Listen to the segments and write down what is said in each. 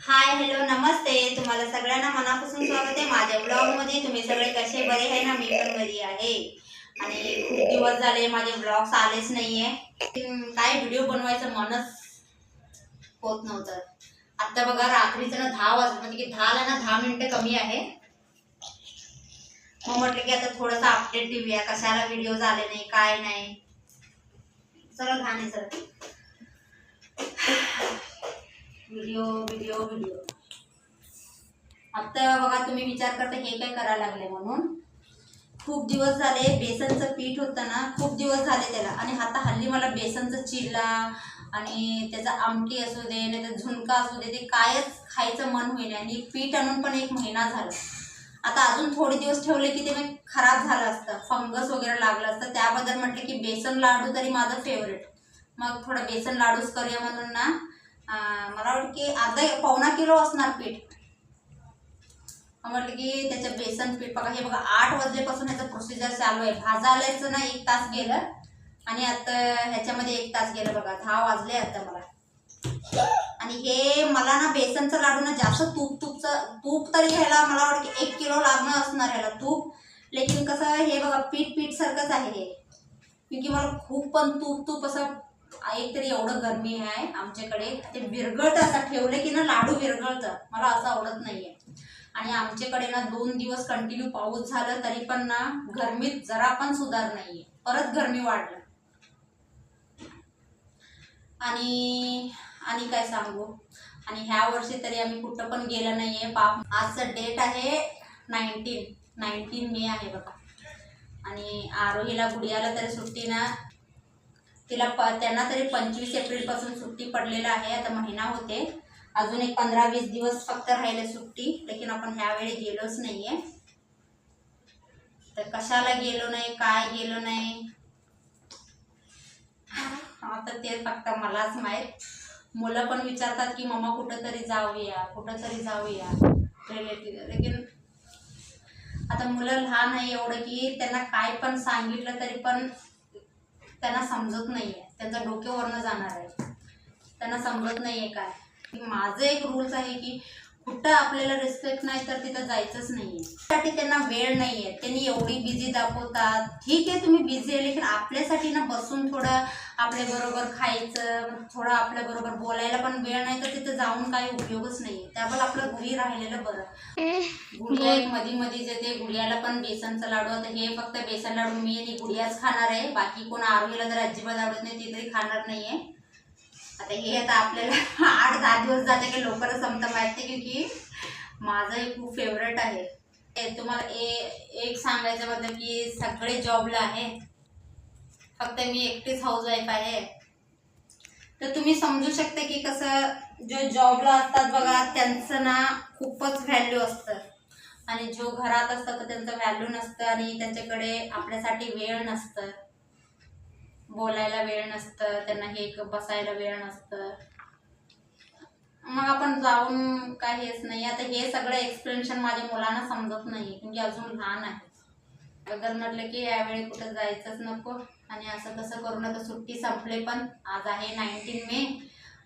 Hi hello नमस्ते. तुम्हाला सगळ्यांना मनापासून स्वागत आहे. माझ्या ब्लॉगमध्ये तुम्ही सगळे कसे? बरे आहे ना? मी पण बरी आहे. आणि खूप दिवस झाले माझे ब्लॉग्स आलेच नाहीये. काय व्हिडिओ बनवायचं मनच होत नव्हतं. आता बघा रात्रीचं ना दहा वाज म्हणजे की दहाला ना दहा मिनिटं कमी आहे. मग म्हटलं की आता थोडंसं अपडेट देऊया. कशाला व्हिडिओ झाले नाही काय नाही. चला Ghane sir video video video आता बघा तुम्ही विचार करता हे काय करायला लागले म्हणून? खूप दिवस झाले बेसनचं पीठ होतं ना खूप दिवस झाले त्याला. आणि आता हल्ली मला बेसनचं चिल्ला आणि त्याचा आमटी असू दे नाही तर झुणका असू दे ते कायच खायचं मन होईना. आणि पीठ आणून पण एक महिना झाला. आता अजून थोडे दिवस ठेवले की ते खराब झालं असतं. फंगस वगैरे लागलं असतं. त्याबद्दल म्हटलं की बेसन लाडू तरी माझं फेवरेट मग थोडं बेसन लाडूच करूया म्हणून ना. मला वाटतं की अर्धा पावणा किलो असणार पीठ. म्हटलं की त्याचं बेसन पीठ बघा हे बघा आठ वाजल्यापासून ह्याचं प्रोसिजर चालू आहे. भाजायलाच ना एक तास गेलं. आणि आता ह्याच्यामध्ये एक तास गेलं बघा दहा वाजले आता मला. आणि हे मला ना बेसनचं लाडू ना जास्त तूप तूपचं तूप तरी घ्यायला मला वाटतं की एक किलो लागणं असणार ह्याला तूप. लेकिन कसं हे बघा पीठ पीठ सारखंच आहे हे. क्योंकि मला खूप पण तूप तूप असं एक तरी एवढं गरमी आहे आमच्याकडे ते विरगळत असं ठेवलं की ना लाडू विरघळतं. मला असं आवडत नाहीये. आणि आमच्याकडे ना दोन दिवस कंटिन्यू पाऊस झालं तरी पण ना गरमीत जरा पण सुधार नाहीये. परत गरमी वाढलं. आणि आणि काय सांगू? आणि ह्या वर्षी तरी आम्ही कुठं पण गेलं नाहीये. पाप आजचं डेट आहे नाईन्टीन नाईन्टीन मे आहे बघा. आणि आरोहीला गुडियाला तरी सुट्टी ना. तिला प त्यांना तरी पंचवीस एप्रिलपासून सुट्टी पडलेला आहे. आता महिना होते. अजून एक पंधरा वीस दिवस फक्त राहिले सुट्टी. लेकिन आपण ह्यावेळी गेलोच नाहीये. तर कशाला गेलो नाही? काय गेलो नाही? आता ते फक्त मलाच माहीत. मुलं पण विचारतात की मम्मा कुठं तरी जाऊया कुठं तरी जाऊया. रिलेटिव्ह लेकिन आता मुलं लहान आहे एवढं की त्यांना काय पण सांगितलं तरी पण त्यांना समजत नाहीये. त्यांच्या डोक्यावरनं जाणार आहे. त्यांना समजत नाहीये काय. माझं एक रूल्स आहे की कुठं आपल्याला रिस्पेक्ट नाही तर तिथं जायचंच नाहीये. त्यासाठी त्यांना वेळ नाहीये. त्यांनी एवढी बिझी दाखवतात. ठीक आहे तुम्ही बिझी आहे लेकिन आपल्यासाठी ना बसून थोडं आपल्या बरोबर खायचं थोडं आपल्या बरोबर बोलायला पण वेळ नाही तर तिथं जाऊन काही उपयोगच नाहीये. त्यावर आपलं घरी राहिलेलं बरं. गुडिया एक मधी मधीच येते गुडियाला पण बेसनचा लाडू आता हे फक्त बेसन लाडू मी आणि गुडियाच खाणार आहे. बाकी कोण आरोग्याला जर अजिबात आवडत नाही ती तरी खाणार नाहीये. आता हे आता आपल्याला आठ दहा दिवस जाते की लवकर समजा माहिती की की माझं हे खूप फेवरेट आहे. ते तुम्हाला ए एक सांगायचं मतलब की सगळे जॉबला आहे. फक्त मी एकटीच हाऊसवाईफ आहे. तर तुम्ही समजू शकता की कसं जो जॉबला असतात बघा त्यांचं ना खूपच व्हॅल्यू असतं. आणि जो घरात असतं तर त्यांचं व्हॅल्यू नसतं आणि त्यांच्याकडे आपल्यासाठी वेळ नसतं. बोलायला वेळ नसतं त्यांना हे बसायला वेळ नसतं. मग आपण जाऊन काय हेच नाही. आता हे सगळं एक्सप्लेनेशन माझ्या मुलांना समजत नाही म्हणजे अजून लहान आहे. अगर म्हटलं की यावेळी कुठं जायचंच नको आणि असं कसं करून आता सुट्टी संपले पण. आज आहे नाईन्टीन मे.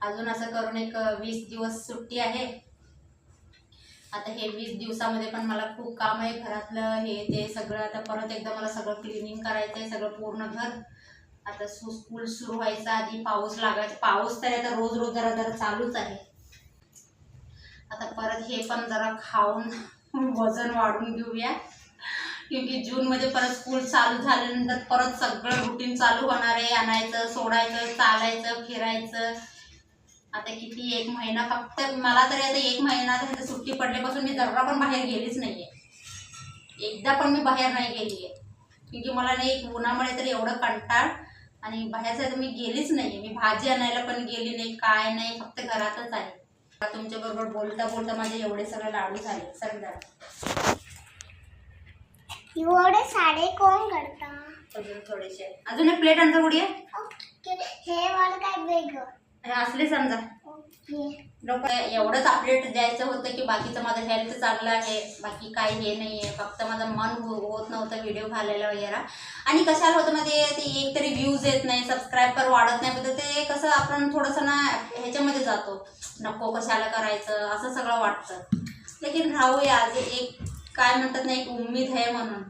अजून असं करून एक वीस दिवस सुट्टी आहे. आता हे वीस दिवसामध्ये पण मला खूप काम आहे. घरातलं हे ते सगळं. आता परत एकदा मला सगळं क्लिनिंग करायचं आहे सगळं पूर्ण घर. आता सु स्कूल सुरू व्हायचा आधी पाऊस लागायचा पाऊस तर आता रोज रोज जरा जरा चालूच आहे. आता परत हे पण जरा खाऊन वजन वाढून घेऊया. क्योंकि जूनमध्ये परत स्कूल चालू झाल्यानंतर परत सगळं रुटीन चालू होणार आहे. आणायचं सोडायचं चालायचं फिरायचं. आता किती एक महिना फक्त मला तरी आता एक महिना तर सुट्टी पडल्यापासून मी जरा पण बाहेर गेलीच नाहीये. एकदा पण मी बाहेर नाही गेली आहे क्योंकि मला नाही उन्हामुळे तर एवढं कंटाळ आणि बाहेरचं तर मी गेलीच नाही मी भाजी आणायला पण गेली नाही काय नाही फक्त घरातच आहे. तुमच्या बरोबर बोलता बोलता माझे एवढे सगळे लाडू झाले सगळं. एवढे साडे कोण करता? अजून थोडेसे. अजून एक प्लेट आणतो गुडिया. हे मला काय वेगळं? असले समजा. लोक एवढंच अपडेट द्यायचं होतं की बाकीचं माझं हेल्थ चांगलं आहे बाकी काही हे नाही आहे फक्त माझं मन हो- होत नव्हतं व्हिडिओ घालायला वगैरे. आणि कशाला होतं मध्ये ते एक तरी व्ह्यूज येत नाही सबस्क्रायबर वाढत नाही तर ते कसं आपण थोडंसं ना ह्याच्यामध्ये जातो. नको कशाला करायचं असं सगळं वाटतं. लेकिन राहूया आज एक काय म्हणतात ना एक उम्मीद आहे म्हणून.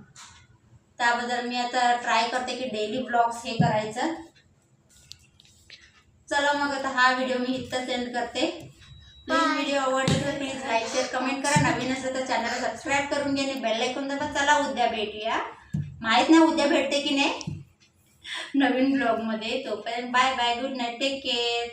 त्याबद्दल मी आता ट्राय करते की डेली ब्लॉग्स हे करायचं. चला मग आता हा व्हिडिओ मी इथं सेंड करते. प्लीज व्हिडिओ आवडला तर प्लीज लाईक शेअर कमेंट करा. नवीन असेल तर चॅनल सबस्क्राईब करून घ्या आणि बेल ऐकून दाबा. चला उद्या भेटूया. माहीत नाही उद्या भेटते की नाही. नवीन ब्लॉगमध्ये तोपर्यंत bye bye good night take care